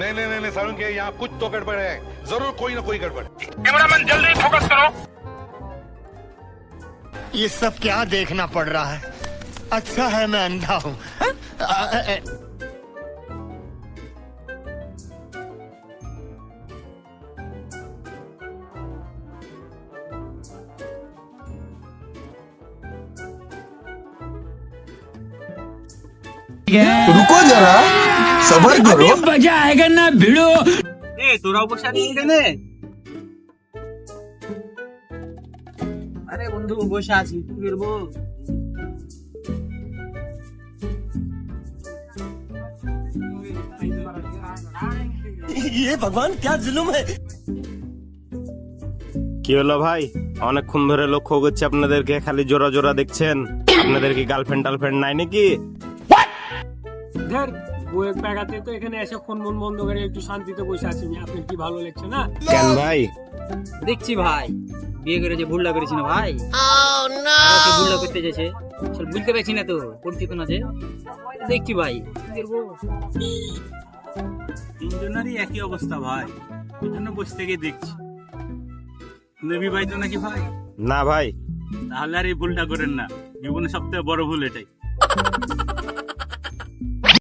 नहीं नहीं नहीं नहीं सारुण के यहाँ कुछ तो गड़बड़ है। ज़रूर कोई ना कोई गड़बड़। कैमरामैन जल्दी फोकस करो। ये सब क्या देखना पड़ रहा है? अच्छा है मैं अंधा हूँ। रुको जरा। सबर करो এ তোরাও বসে আছিস এখানে আরে বন্ধু বসে আছি কি করবো ये भगवान क्या जुलुम है কি হলো ভাই অনেকক্ষণ ধরে লক্ষ্য করছি আপনাদেরকে খালি জোড়া জোড়া দেখছেন আপনাদের কি গার্লফ্রেন্ড টার্লফ্রেন্ড নাই নাকি ধর বউয়ের তো এখানে এসে ফোন মন বন্ধ করে একটু শান্তিতে বসে আছি। আপনার কি ভালো লাগছে না? কেন ভাই? দেখছি ভাই। বিয়ে করে যে ভুলটা করেছি না ভাই? সে ভুলটা করতে যাচ্ছে সব বুঝতে পারছি না তো পরিচিত না যে। দেখছি ভাই। তিনজনেরই একই অবস্থা ভাই। ওই জন্য বসে থেকে দেখছি। নেবি ভাই তো নাকি ভাই? না ভাই। তাহলে আর এই ভুলটা করেন না। জীবনে সবথেকে বড় ভুল এটাই।